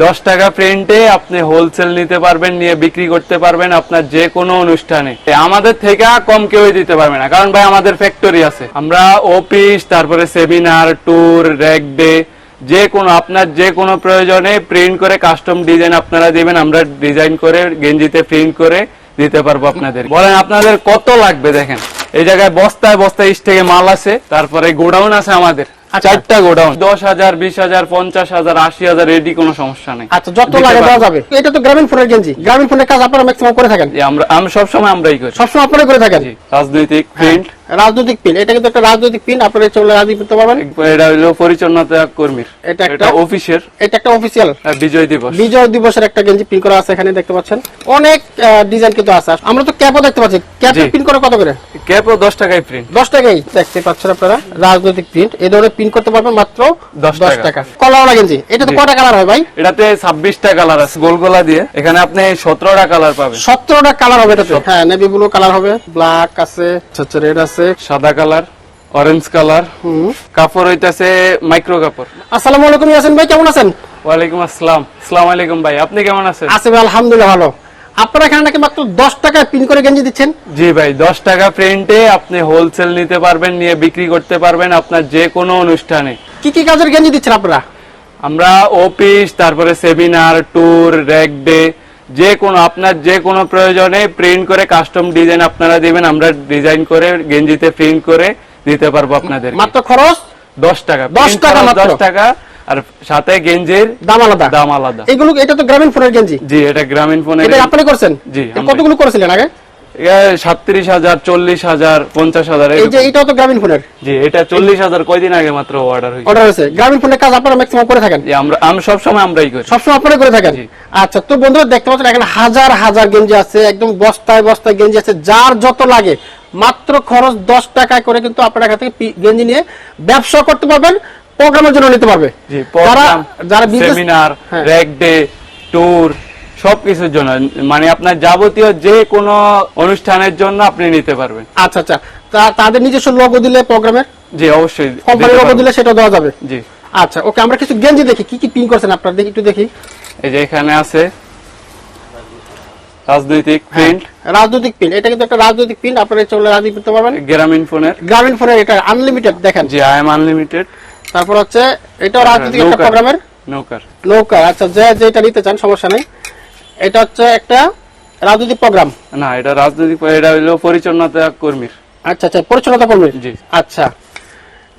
দশ টাকা প্রিন্টে আপনি হোলসেল নিতে পারবেন, নিয়ে বিক্রি করতে পারবেন আপনার যে কোনো অনুষ্ঠানে। আমাদের থেকে কম কেউ দিতে পারবে না, কারণ ভাই আমাদের ফ্যাক্টরি আছে। আমরা অফিস তারপরে সেমিনার ট্যুর র্যাক ডে যে কোনো, আপনার যে কোনো প্রয়োজনে প্রিন্ট করে কাস্টম ডিজাইন আপনারা দিবেন, আমরা ডিজাইন করে গেঞ্জিতে প্রিন্ট করে দিতে পারব আপনাদের। বলেন, আপনাদের কত লাগবে দেখেন? এই জায়গায় বস্তায় বস্তায় থেকে মাল আছে, তারপরে গোডাউন আছে আমাদের। চারটা গোডাউন। দশ হাজার বিশ হাজার পঞ্চাশ হাজার আশি হাজার রেডি কোনো সমস্যা নেই। আচ্ছা যত লাগে দেওয়া যাবে। এটা তো গ্রামীণ ফোনের গেঞ্জি। গ্রামীণ ফোনের কাজ আপনারা ম্যাক্সিমাম করে থাকেন। আমরা আমি সবসময় আমরাই করি। সবসময় আপনারা করে থাকেন। রাজনৈতিক প্রিন্ট রাজনৈতিক পিন। এটা কিন্তু একটা রাজনৈতিক পিন আপনারা চলে রাজনীতি করতে পারবেন। এটা হলো পরিচ্ছন্নতা কর্মীর। এটা একটা- অফিসের। এটা একটা অফিসিয়াল। বিজয় দিবস। বিজয় দিবসের একটা গেঞ্জি পিন করা আছে এখানে দেখতে পাচ্ছেন। অনেক ডিজাইন কিন্তু আছে। আমরা তো ক্যাপও দেখতে পাচ্ছি। ক্যাপ পিন করা কত করে? ক্যাপও দশ টাকায় প্রিন্ট দশ টাকাই দেখতে পাচ্ছেন আপনারা রাজনৈতিক প্রিন্ট এই ধরনের প্রিন্ট করতে পারবেন মাত্র দশ দশ টাকা। টাকা। কলাওয়ালা গেঞ্জি। এটা তো জি। কয়টা কালার হয় ভাই? এটাতে ছাব্বিশটা কালার আছে গোল গোলগোলা দিয়ে। এখানে আপনি সতেরোটা কালার পাবেন। সতেরোটা কালার হবে এটাতে। হ্যাঁ নেভি ব্লু কালার হবে। ব্ল্যাক আছে আচ্ছা রেড আছে। সাদা কালার অরেঞ্জ কালার। কাপড় হইতাছে মাইক্রো কাপড়। আসসালামু আলাইকুম ইয়াসিন ভাই কেমন আছেন? ওয়ালাইকুম আসসালাম। আসসালামু আলাইকুম ভাই আপনি কেমন আছেন? আছে ভাই আলহামদুলিল্লাহ ভালো। আপনারা এখানে নাকি মাত্র দশ টাকায় পিন করে গেঞ্জি দিচ্ছেন? জি ভাই দশ টাকা প্রিন্টে আপনি হোলসেল নিতে পারবেন নিয়ে বিক্রি করতে পারবেন আপনার যে কোনো অনুষ্ঠানে। কি কি কাজের গেঞ্জি দিচ্ছেন আপনারা? আমরা অফিস তারপরে সেমিনার ট্যুর র্যাক ডে যে কোনো আপনার যে কোনো প্রয়োজনে প্রিন্ট করে কাস্টম ডিজাইন আপনারা দিবেন আমরা ডিজাইন করে গেঞ্জিতে প্রিন্ট করে দিতে পারব আপনাদের মাত্র খরচ? দশ টাকা। দশ টাকা দশ টাকা আর সাথে গেঞ্জির দাম আলাদা? দাম আলাদা। এগুলো এটা তো গ্রামীণ ফোনের গেঞ্জি? জি এটা গ্রামীণ ফোনের এটা আপনি করছেন? জি, কতগুলো করেছিলেন আগে? সাতত্রিশ হাজার চল্লিশ হাজার পঞ্চাশ হাজার এই যে এরকম। এটাও তো গ্রামীণ ফোনের জি এটা চল্লিশ হাজার কয়দিন আগে মাত্র অর্ডার হয়েছে। অর্ডার হয়েছে। গ্রামীণ ফোনের কাজ আপনারা ম্যাক্সিমাম করে থাকেন? আমরা আমি সবসময় আমরাই করি। সবসময় আপনারা করে থাকেন? আচ্ছা তো বন্ধুরা দেখতে পাচ্ছেন এখানে হাজার হাজার গেঞ্জি আছে একদম বস্তায় বস্তায় গেঞ্জি আছে যার যত লাগে। মাত্র খরচ দশ টাকায় করে কিন্তু আপনার এখান থেকে গেঞ্জি নিয়ে ব্যবসা করতে পারবেন প্রোগ্রামের জন্য নিতে পারবে। যারা প্রোগ্রাম যারা সেমিনার। র্যাক ডে ট্যুর সবকিছুর জন্য। মানে আপনার যাবতীয় যে কোনো অনুষ্ঠানের জন্য আপনি নিতে পারবেন। আচ্ছা আচ্ছা। তাদের নিজস্ব লোগো দিলে প্রোগ্রামের জি অবশ্যই কোম্পানির লোগো দিলে সেটা দেওয়া যাবে? জি। আচ্ছা ওকে আমরা কিছু গেঞ্জি দেখি। কি কি পিন করছেন আপনারা? দেখি একটু দেখি। এই যে এখানে আছে রাজনৈতিক হ্যাঁ। প্রিন্ট রাজনৈতিক পিন এটা কিন্তু একটা রাজনৈতিক পিন আপনারা চলে রাজনীতি করতে পারবেন। গ্রামীণ ফোনের। গ্রামীণ ফোনের এটা আনলিমিটেড দেখেন। জি আই এম আনলিমিটেড তারপর হচ্ছে এটা রাজনৈতিক একটা নৌকার। প্রোগ্রামের নৌকার। নৌকা আচ্ছা যে যেটা নিতে চান সমস্যা নেই। এটা হচ্ছে একটা রাজনৈতিক প্রোগ্রাম? না এটা রাজনৈতিক এটা হলো পরিচ্ছন্নতা কর্মীর। আচ্ছা আচ্ছা পরিচ্ছন্নতা কর্মী জি। আচ্ছা।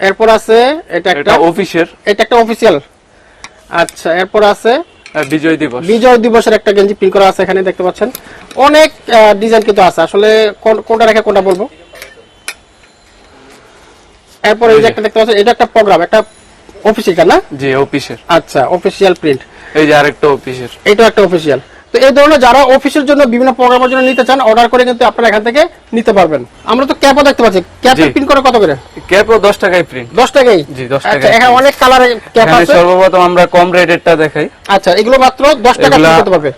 এরপর আছে এটা একটা অফিসের। এটা একটা অফিসিয়াল। আচ্ছা এরপর আছে বিজয় দিবস। বিজয় দিবসের একটা গেঞ্জি প্রিন্ট করা আছে এখানে দেখতে পাচ্ছেন। অনেক ডিজাইন কিন্তু আছে। আসলে কোন- কোনটা রেখে কোনটা বলব? এরপর এই যে একটা দেখতে পাচ্ছেন এটা একটা প্রোগ্রাম একটা অফিসিয়াল না? জি অফিসের। আচ্ছা অফিসিয়াল প্রিন্ট। এই যে আরেকটা অফিসের। এটা একটা অফিসিয়াল। তো এই ধরনের যারা অফিসের জন্য বিভিন্ন প্রোগ্রামের জন্য নিতে চান অর্ডার করে কিন্তু আপনারা এখান থেকে নিতে পারবেন। আমরা তো ক্যাপও দেখতে পাচ্ছি। ক্যাপের জি। প্রিন্ট করে কত করে? ক্যাপও দশ টাকায় প্রিন্ট দশ টাকাই জি, 10 আচ্ছা এখানে অনেক কালারের ক্যাপ আছে। সর্বপ্রথম আমরা কম রেটেরটা দেখাই। আচ্ছা এগুলো মাত্র দশ টাকা এগুলা print করতে পারবে।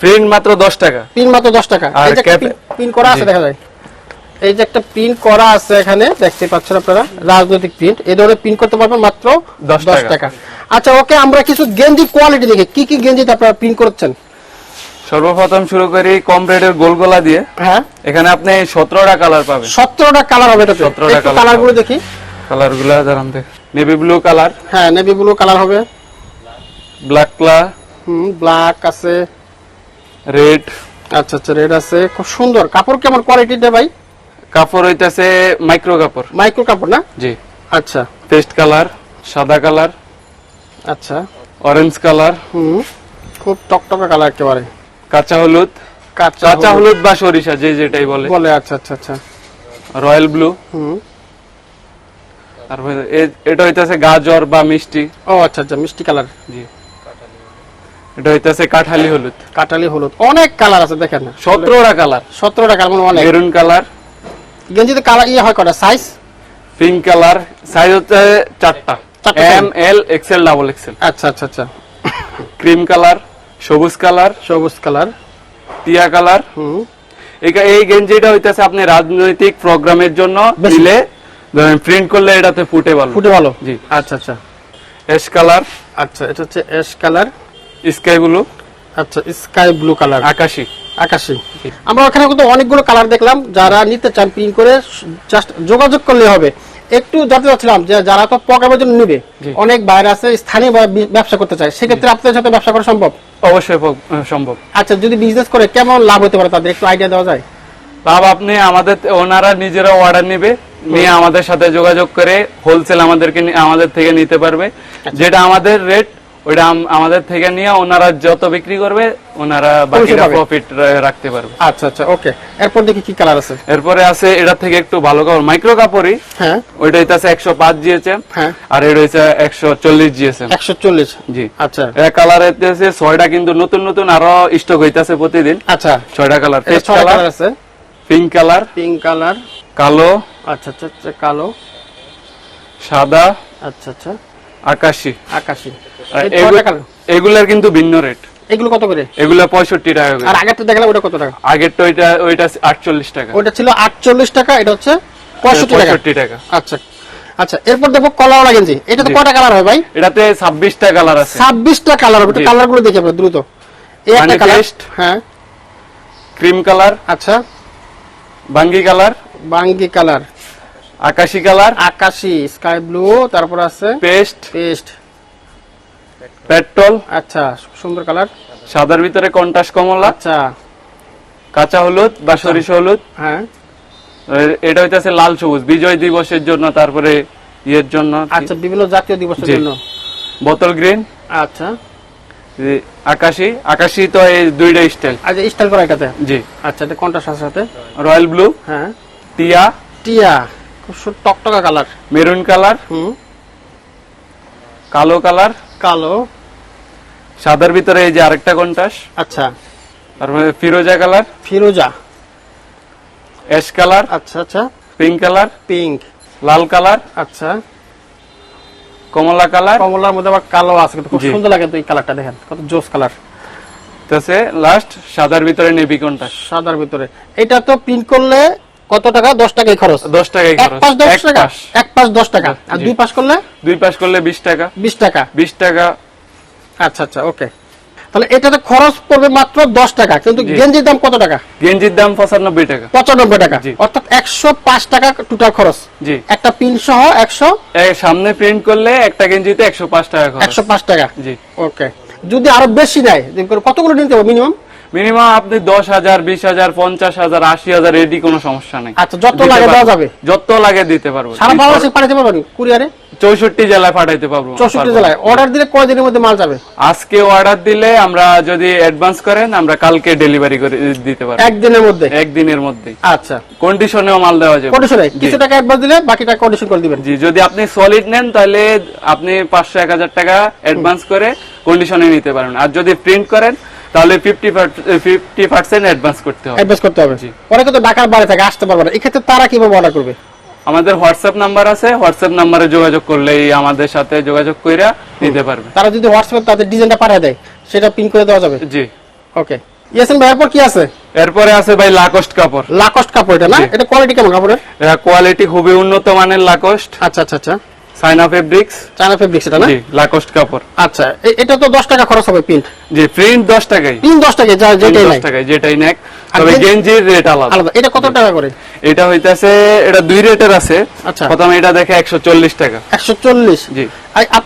প্রিন্ট মাত্র দশ টাকা। পিন মাত্র দশ টাকা। আর এই যে পিন করা আছে দেখা যায়। এই যে একটা প্রিন্ট করা আছে এখানে দেখতে পাচ্ছেন আপনারা রাজনৈতিক প্রিন্ট এই ধরনের প্রিন্ট করতে পারবেন মাত্র 10 দশ টাকা। টাকা। আচ্ছা ওকে আমরা কিছু গেঞ্জি কোয়ালিটি দেখি। কি কি গেঞ্জিতে আপনারা প্রিন্ট করছেন? সর্বপ্রথম শুরু করি কম রেটের গোলগোলা দিয়ে। হ্যাঁ। এখানে আপনি সতেরোটা কালার পাবেন। সতেরোটা কালার হবে এটাতে। 17টা কালারগুলো দেখি। কালারগুলা দাঁড়ান দেখ নেভি ব্লু কালার। হ্যাঁ নেভি ব্লু কালার হবে। ব্ল্যাক কালার হুম ব্ল্যাক আছে। রেড আচ্ছা আচ্ছা রেড আছে। খুব সুন্দর। কাপড় কেমন কোয়ালিটি দে ভাই? কাপড় হইতাছে মাইক্রো কাপড়। মাইক্রো কাপড় না? জি। আচ্ছা। পেস্ট কালার সাদা কালার আচ্ছা। অরেঞ্জ কালার হুম খুব টকটকা কালার একেবারে। কাঁচা হলুদ? কাঁচা হলুদ। বা সরিষা যে যেটাই বলে। বলে আচ্ছা আচ্ছা আচ্ছা। Royal blue. হুম। তারপরে এটা হইতাছে গাজর বা মিষ্টি। ও আচ্ছা আচ্ছা মিষ্টি কালার। জি। এটা হইতাছে কাঠালি হলুদ। কাটালি হলুদ। অনেক কালার আছে দেখেন না। সতেরোটা কালার। সতেরোটা কালার মানে অনেক। Maroon colour. গেঞ্জিতে কালার ইয়ে হয় কটা? Size pink colour. সাইজ হচ্ছে চারটা। M L XL double XL আচ্ছা আচ্ছা আচ্ছা। Cream colour. সবুজ কালার সবুজ কালার। টিয়া কালার। হুম। এই- গেঞ্জিটা হইতাছে আপনি রাজনৈতিক প্রোগ্রামের জন্য। দিলে প্রিন্ট করলে এটাতে ফুটে ভালো। ফুটে ভালো। জি। আচ্ছা আচ্ছা। Ash colour. আচ্ছা এটা হচ্ছে অ্যাশ কালার। Sky blue. আচ্ছা স্কাই ব্লু কালার। আকাশি। আকাশি। আমরা ওখানে কিন্তু অনেকগুলো কালার দেখলাম। যারা নিতে চান প্রিন্ট করে জাস্ট যোগাযোগ করলে হবে। একটু জানতে চাচ্ছিলাম যে যারা তো প্রোগ্রামের জন্য নিবে অনেক বাইরে আছে স্থানীয় ব্যবসা করতে চায় সেক্ষেত্রে আপনাদের সাথে ব্যবসা করা সম্ভব? অবশ্যই সম্ভব। আচ্ছা যদি বিজনেস করে কেমন লাভ হতে পারে তাদের? একটু আইডিয়া দেওয়া যায়। লাভ আপনি আমাদের ওনারা নিজেরা অর্ডার নিবে নিয়ে আমাদের সাথে যোগাযোগ করে হোলসেল আমাদেরকে আমাদের থেকে নিতে পারবে। যেটা আমাদের রেট ওইটা আম- আমাদের থেকে নিয়ে ওনারা যত বিক্রি করবে ওনারা বাকিটা প্রফিট রাখতে পারবে। আচ্ছা আচ্ছা ওকে এরপর দেখি কি কালার আছে। এরপরে আছে এটা থেকে একটু ভালো কাপড় মাইক্রো কাপড়ই। হ্যাঁ। ওইটা হইতাছে একশো পাঁচ জিএসএম হ্যাঁ। আর এটা একশো চল্লিশ জিএসএম। একশো চল্লিশ? জি। আচ্ছা। এটা কালার হইতেছে ছয়টা কিন্তু নতুন নতুন আরও স্টক হইতাছে প্রতিদিন। আচ্ছা। ছয়টা কালার এটা পেস্ট ছয়টা কালার কালার আছে। পিঙ্ক কালার পিঙ্ক কালার কালো আচ্ছা আচ্ছা আচ্ছা কালো। সাদা। আচ্ছা আচ্ছা। আকাশি। আকাশি। এগুলার কিন্তু ভিন্ন রেট। এগুলো কত করে? এগুলা পঁয়ষট্টি টাকা আর আগেরটা দেখলাম ওটা কত টাকা? আগের তো ওইটা ওইটা আটচল্লিশ টাকা। ওটা ছিল আটচল্লিশ টাকা এটা হচ্ছে পঁয়ষট্টি টাকা। টাকা। আচ্ছা। আচ্ছা এরপর দেখো কলাওয়ালা গেঞ্জি। এটা তো জি। কয়টা কালার হয় ভাই? এটাতে ছাব্বিশটা কালার আছে। ছাব্বিশটা কালার হবে। কালারগুলো দেখি আমরা দ্রুত। এই একটা কালার হ্যাঁ। ক্রিম কালার আচ্ছা। বাঙ্গি কালার। বাঙ্গি কালার। আকাশি কালার? আকাশি স্কাই ব্লু তারপর আছে পেস্ট। পেস্ট। পেট্রোল। আচ্ছা সুন্দর কালার। সাদার ভিতরে কন্টাস কমলা। আচ্ছা। কাঁচা হলুদ বা সরিষা হলুদ। হ্যাঁ। এটা হইতেছে লাল সবুজ বিজয় দিবসের জন্য তারপরে ইয়ের জন্য আচ্ছা বিভিন্ন জাতীয় দিবসের জন্য। বোতল গ্রিন। আচ্ছা। আকাশি। আকাশি তো এই দুইটা স্টাইল। আচ্ছা স্টাইল করা এটাতে? জি। আচ্ছা এটা কোনটা সাথে সাথে। Royal blue. হ্যাঁ। টিয়া। টিয়া। খুব টকটকা কালার। মেরুন কালার হুম। কালো কালার কালো। সাদার ভিতরে এই যে আরেকটা কন্টাস। আচ্ছা। তারপরে ফিরোজা কালার ফিরোজা। অ্যাশ কালার আচ্ছা আচ্ছা। Pink colour pink. লাল কালার আচ্ছা। কমলা কালার। কমলার মধ্যে আবার কালো আছে কিন্তু খুব সুন্দর লাগে তো এই কালারটা দেখেন। কত জোস কালার। তাছে লাস্ট সাদার ভিতরে নেভি কন্টাস। সাদার ভিতরে। এটা তো প্রিন্ট করলে কত টাকা? দশ টাকাই খরচ। দশ টাকাই এক খরচ। পাশ দশ টাকা? এক পাশ দশ টাকা। আর দুই পাশ করলে? দুই পাশ করলে বিশ টাকা। বিশ টাকা। বিশ টাকা। আচ্ছা আচ্ছা ওকে। তাহলে এটাতে খরচ পড়বে মাত্র দশ টাকা। কিন্তু গেঞ্জির দাম কত টাকা? গেঞ্জির দাম পঁচানব্বই টাকা। পঁচানব্বই টাকা। অর্থাৎ একশো পাঁচ টাকা টোটাল খরচ। জি। একটা পিন সহ একশো সামনে প্রিন্ট করলে একটা গেঞ্জিতে একশো পাঁচ টাকা একশো পাঁচ টাকা। জি। ওকে। যদি আরও বেশি নেয় কতগুলো নিতে হবে মিনিমাম মিনিমাম আপনি দশ হাজার বিশ হাজার পঞ্চাশ হাজার আশি হাজার এটি কোনো সমস্যা নেই। আচ্ছা, যত লাগে দেওয়া যাবে? যত লাগে দিতে পারব। সারা বাংলাদেশে পাঠাতে পারবেন কুরিয়ারে? চৌষট্টি জেলায় পাঠাইতে পারব। চৌষট্টি জেলায়। অর্ডার দিলে কয়দিনের মধ্যে মাল যাবে? আজকে অর্ডার দিলে আমরা যদি অ্যাডভান্স করেন আমরা কালকে ডেলিভারি করে দিতে পারব। একদিনের মধ্যে? একদিনের মধ্যে। আচ্ছা। কন্ডিশনেও মাল দেওয়া যাবে। কন্ডিশনে কিছু টাকা অ্যাডভান্স দিলে বাকিটা কন্ডিশন করে দিবেন। জি যদি আপনি সলিড নেন তাহলে আপনি পাঁচশো এক হাজার টাকা অ্যাডভান্স করে কন্ডিশনে নিতে পারেন। আর যদি প্রিন্ট করেন তাহলে ফিফটি ফিফটি পার্সেন্ট অ্যাডভান্স করতে হবে। অ্যাডভান্স করতে হবে। জি। অনেকে তো ঢাকার বাইরে থাকে আসতে পারবে না। এক্ষেত্রে তারা কীভাবে অর্ডার করবে? আমাদের হোয়াটসঅ্যাপ নাম্বার আছে। হোয়াটসঅ্যাপ নাম্বারে যোগাযোগ করলেই আমাদের সাথে যোগাযোগ কইরা নিতে পারবে। তারা যদি হোয়াটসঅ্যাপে তাদের ডিজাইনটা পাঠিয়ে দেয় সেটা পিন করে দেওয়া যাবে? জি। ওকে ইয়াসিন ভাই এরপর কি আছে? এরপরে আছে ভাই লাকোস্ট কাপড়। লাকস্ট কাপড় এটা না? এটা কোয়ালিটি কেমন কাপড়ের? এটা কোয়ালিটি খুবই উন্নত মানের লাকোস্ট আচ্ছা আচ্ছা আচ্ছা। সাইনা ফেব্রিক্স চায়না ফেব্রিক্স এটা না? লাকোস্ট কাপড়। আচ্ছা এটা তো দশ টাকা খরচ হবে প্রিন্ট জি প্রিন্ট দশ টাকাই। পিন দশ টাকা যা যেটাই নাই টাকায় যেটাই নেক। তবে গেঞ্জি- গেঞ্জির রেট আলাদা। আলাদা। এটা কত টাকা করে? এটা হইতাছে এটা দুই রেটের আছে। আচ্ছা। প্রথমে এটা দেখে একশো চল্লিশ টাকা। একশো চল্লিশ? জি।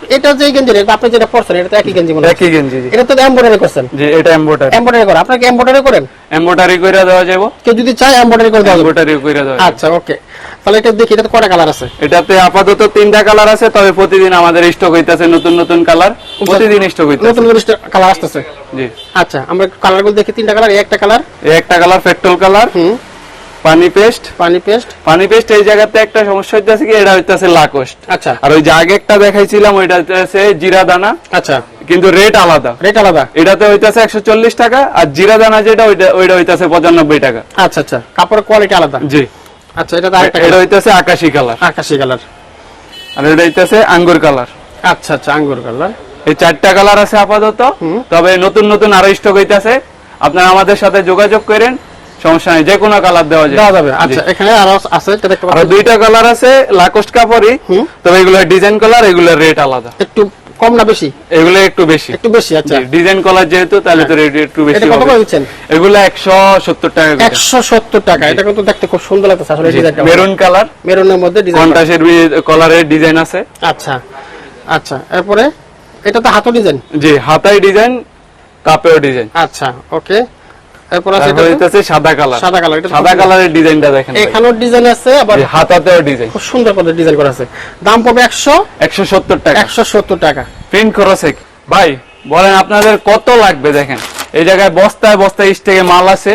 এটা যে গেঞ্জি এটা আপনি যেটা পড়ছেন এটা তো একই গেঞ্জি মনে একই গেঞ্জি এটা তো এমব্রয়ডারি করছেন। জি এটা এমব্রয়ডারি করে। আপনাকে এমব্রয়ডারি করেন? এম্বোটারি করে দেওয়া যাব কেউ যদি চায় এমব্রয়ডারি করে দেওয়া এম্বোটারি করে দেওয়া আচ্ছা ওকে। তাহলে এটা দেখি কয়টা কালার আছে? এটাতে আপাতত তিনটা কালার আছে তবে প্রতিদিন আমাদের স্টক হইতাছে নতুন নতুন কালার প্রতিদিন স্টক হইতাছে। নতুন নতুন কালার আসতেছে। জি। আচ্ছা আমরা কালারগুলো দেখি তিনটা কালার একটা কালার একটা কালার পেট্রোল কালার হুম। পানি পেস্ট পানি পেস্ট পানি পেস্ট এই জায়গাতে একটা সমস্যা হইতাছে কি এটা হইতাছে লাকোস্ট আচ্ছা। আর ওই যে আগে একটা দেখাইছিলাম ওইটা হইতাছে জিরা দানা আচ্ছা। কিন্তু রেট আলাদা। রেট আলাদা। এটাতে হইতাছে একশো চল্লিশ টাকা আর জিরা দানা যেটা ওইটা ওইটা হইতাছে পঁচানব্বই টাকা। আচ্ছা আচ্ছা। কাপড়ের কোয়ালিটি আলাদা। জি। আচ্ছা এটা আরেকটা এটা হইতাছে আকাশি কালার আকাশি কালার আর এটা হইতাছে আঙ্গুর কালার আচ্ছা আচ্ছা আঙ্গুর কালার এই চারটা কালার আছে আপাতত। তবে নতুন নতুন আরও স্টক হইতাছে। আপনারা আমাদের সাথে যোগাযোগ করেন। সমস্যা নেই যে কোনো কালার দেওয়া যাবে। আচ্ছা এখানে আরও আছে আরও দুইটা কালার আছে লাকোস্ট কাপড়ই। তবে এগুলোর ডিজাইন কালার এগুলোর রেট আলাদা। একটু কম না বেশি? এগুলো একটু বেশি। একটু বেশি আচ্ছা। ডিজাইন কলার যেহেতু তাহলে তো রেট একটু বেশি এটা কত করে দিচ্ছেন? এগুলো একশো সত্তর টাকা করে। একশো সত্তর টাকা। এটা কিন্তু দেখতে খুব সুন্দর লাগছে আসলে ডিজাইনটা। Maroon colour. মেরুনের মধ্যে ডিজাইন কন্টাসের কালারের ডিজাইন আছে। আচ্ছা। আচ্ছা। এরপরে এটা তো হাতো ডিজাইন? জি হাতাই ডিজাইন কাপেও ডিজাইন। আচ্ছা ওকে। এরপর আছে এটা হইতেছে সাদা কালার। সাদা কালার এটা সাদা কালারের ডিজাইনটা দেখেন এখানেও ডিজাইন আছে আবার হাতাতেও ডিজাইন। খুব সুন্দর করে ডিজাইন করা আছে। দাম পড়বে একশো একশো সত্তর টাকা। একশো সত্তর টাকা। প্রিন্ট এক। ভাই বলেন আপনাদের কত লাগবে দেখেন। এই জায়গায় বস্তায় বস্তায় স্টেকে মাল আছে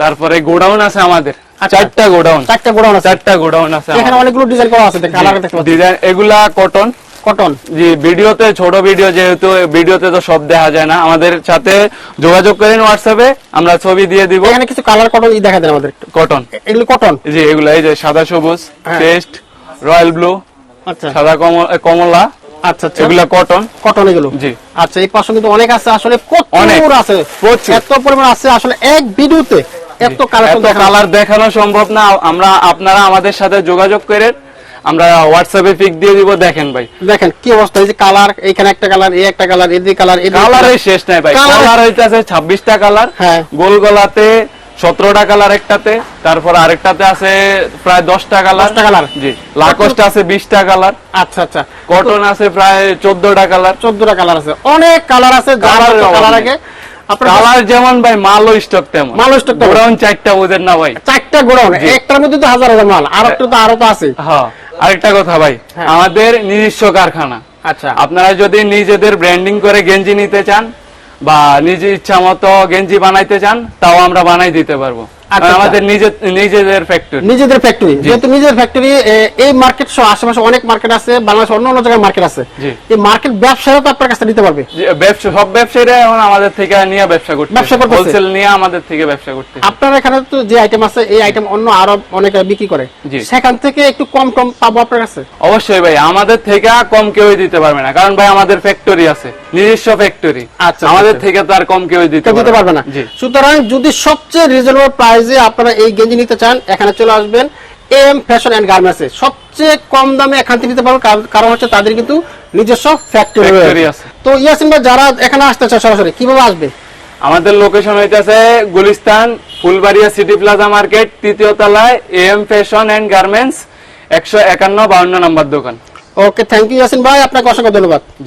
তারপরে গোডাউন আছে আমাদের। আচ্ছা। চারটা গোডাউন। চারটা গোড়াউন আছে। চারটা গোডাউন আছে এখানে অনেকগুলো ডিজাইন করা আছে কালার দেখতে ডিজাইন এগুলা কটন কটন জি ভিডিওতে ছোট ভিডিও যেহেতু ভিডিওতে তো সব দেখা যায় না। আমাদের সাথে যোগাযোগ করেন হোয়াটসঅ্যাপে আমরা ছবি দিয়ে দিব। এখানে কিছু কালার কটন দেখা দেন আমাদের কটন এগুলো কটন জি এগুলা এই যে সাদা সবুজ। পেস্ট রয়্যাল ব্লু আচ্ছা। সাদা কমলা আচ্ছা আচ্ছা। এগুলা কটন কটন এগুলো? জি। আচ্ছা এই পাশে কিন্তু অনেক আছে আসলে অনেক। প্রচুর আছে। এত পরিমাণ আছে আসলে এক ভিডিওতে এত কালার দেখানো সম্ভব না। আমরা আপনারা আমাদের সাথে যোগাযোগ করেন। আমরা হোয়াটসঅ্যাপে পিক দিয়ে দিব দেখেন ভাই। দেখেন কি অবস্থা? এই যে কালার এখানে একটা কালার এই একটা কালার এদিকে কালার এদিকে কালারের শেষ নাই ভাই। কালার হইতেছে ছাব্বিশটা কালার হ্যাঁ। গোল গলাতে সতেরোটা কালার একটাতে তারপর আরেকটাতে আছে প্রায় দশটা কালার 10টা colour। জি লাকোস্ট আছে বিশটা কালার আচ্ছা আচ্ছা। কটন আছে প্রায় চোদ্দটা কালার চোদ্দটা কালার আছে। অনেক কালার আছে কালার আগে। কালার যেমন ভাই মালও স্টক তেমন। মালও তেমন। গোডাউন চারটা বোঝেন না ভাই। চারটা গোড়াউন একটার মধ্যে তো হাজার হাজার মাল আর একটা তো আরও তো আছে। হ্যাঁ। আরেকটা কথা ভাই হ্যাঁ। আমাদের নিজস্ব কারখানা। আচ্ছা। আপনারা যদি নিজেদের ব্র্যান্ডিং করে গেঞ্জি নিতে চান বা নিজে ইচ্ছা মতো গেঞ্জি বানাইতে চান তাও আমরা বানাই দিতে পারব। আমাদের নিজেদের ফ্যাক্টরি নিজেদের ফ্যাক্টরি যেহেতু নিজেদের ফ্যাক্টরি এই মার্কেট সহ আশেপাশে অনেক মার্কেট আছে বাংলাদেশ অন্য অন্য জায়গায় মার্কেট আছে। এই মার্কেট ব্যবসায়ীরা তো আপনার কাছে নিতে পারবে। ব্যবসা সব ব্যবসায়ীরা এখন আমাদের থেকে নিয়ে ব্যবসা করতে ব্যবসা করতেছে। হোলসেল নিয়ে আমাদের থেকে ব্যবসা করতে আপনার এখানে তো যে আইটেম আছে এই আইটেম অন্য আরও অনেকে বিক্রি করে। সেখান থেকে একটু কম কম পাবো আপনার কাছে? অবশ্যই ভাই আমাদের থেকে কম কেউই দিতে পারবে না। কারণ ভাই আমাদের ফ্যাক্টরি আছে নিজস্ব ফ্যাক্টরি আচ্ছা, আমাদের আচ্ছা। থেকে তো আর কম কেউ দিতে পারবে না। সুতরাং যদি সবচেয়ে রিজনেবল প্রাইসে আপনারা এই গেঞ্জি নিতে চান এখানে চলে আসবেন এম ফ্যাশন এন্ড গার্মেন্টসে সবচেয়ে কম দামে এখান থেকে নিতে পারবেন কারণ- হচ্ছে তাদের কিন্তু নিজস্ব ফ্যাক্টরি আছে। তো ইয়াসিন ভাই যারা এখানে আসতে চায় সরাসরি কীভাবে আসবে? আমাদের লোকেশন হইতেছে Gulistan Fulbaria city plaza market তৃতীয় তলায় এম ফ্যাশন এন্ড গার্মেন্টস একশো একান্ন বাউন্ন নম্বর দোকান। ওকে থ্যাংক ইউ ইয়াসিন ভাই আপনাকে অসংখ্য ধন্যবাদ। জি।